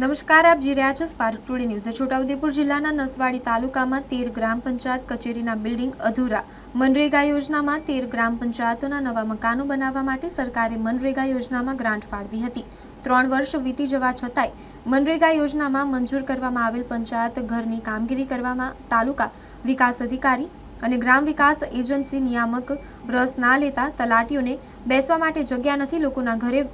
નમસ્કાર, આપ જી રહ્યા છો સ્પાર્ક ટુડે ન્યૂઝ છોટાઉદેપુર જિલ્લાના નસવાડી તાલુકામાં તેર ગ્રામ પંચાયત કચેરીના બિલ્ડિંગ અધૂરા. મનરેગા યોજનામાં તેર ગ્રામ પંચાયતોના નવા મકાનો બનાવવા માટે સરકારે મનરેગા યોજનામાં ગ્રાન્ટ ફાળવી હતી. ત્રણ વર્ષ વીતી જવા છતાંય મનરેગા યોજનામાં મંજૂર કરવામાં આવેલ પંચાયત ઘરની કામગીરી કરવામાં તાલુકા વિકાસ અધિકારી અને ગ્રામ વિકાસ એજન્સી નિયામક રસ ના લેતા તલાટીઓને બેસવા માટે જગ્યા નથી, લોકોના ઘરે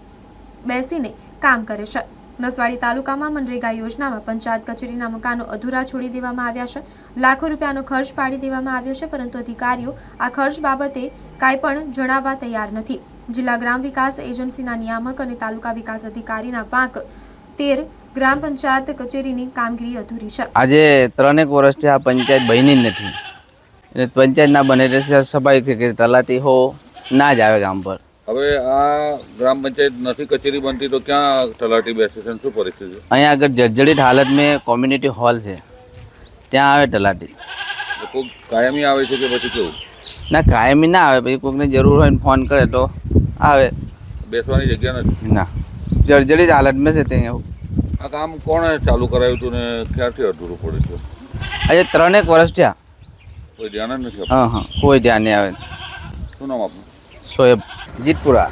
બેસીને કામ કરે છે. નસવાડી તાલુકામાં મનરેગા યોજનામાં પંચાયત કચેરીના મકાનો અધૂરા છોડી દેવામાં આવ્યા છે. લાખો રૂપિયાનો ખર્ચ પાડી દેવામાં આવ્યો છે, પરંતુ અધિકારીઓ આ ખર્ચ બાબતે કાંઈ પણ જણાવવા તૈયાર નથી. જિલ્લા ગ્રામ વિકાસ એજન્સીના નિયામક અને તાલુકા વિકાસ અધિકારીના પાંક તેર ગ્રામ પંચાયત કચેરીની કામગીરી અધૂરી છે. આજે ત્રણેક વર્ષથી આ પંચાયત બની જ નથી. એટલે પંચાયત ના બને એટલે સફાઈ કે તલાટી હો, ના જ આવે ગામ પર. હવે આ ગ્રામ પંચાયત નથી કચેરી બનતી તો ક્યાં તલાટી બેસે છે શું પરિસ્થિતિ અહીંયા આગળ જર્જરિત હાલત મેં કોમ્યુનિટી હોલ છે. ત્યાં આવે તલાટી. કોઈ કાયમી આવે છે કે પછી કેવું? ના કાયમી ના આવે. પછી કોઈકને જરૂર હોય ને ફોન કરે તો આવે. બેસવાની જગ્યા નથી? ના. જર્જરિત હાલતમાં છે ત્યાં આ કામ કોણે ચાલુ કરાવ્યું હતું ને ક્યારથી અધૂરું પડે છે? આજે ત્રણેક વર્ષ થયા. કોઈ ધ્યાન જ નથી હા હા. કોઈ ધ્યાન નહીં આવે. શું નામ આપનું? સોએબ જીતપુરા.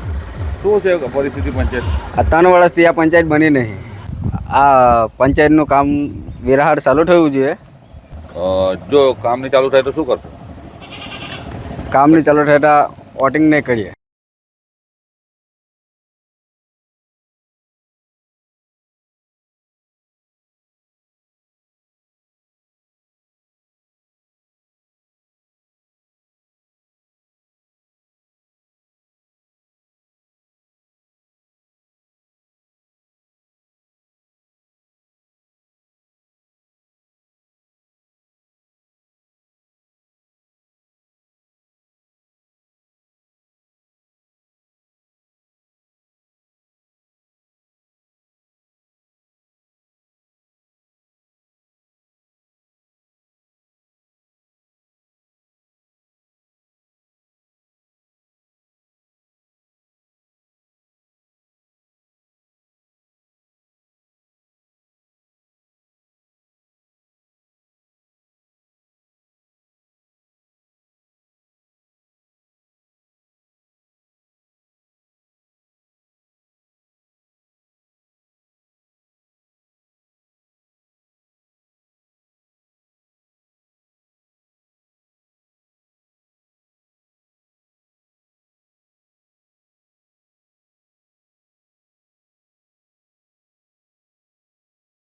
શું છે પરિસ્થિતિ પંચાયત? આ ત્રણ વર્ષથી આ પંચાયત બની નહીં. આ પંચાયતનું કામ વિરાહાર ચાલુ થયું છે. જો કામ નહીં ચાલુ થાય તો શું કરશો? કામની ચાલુ થતા વોટિંગ નહીં કરીએ.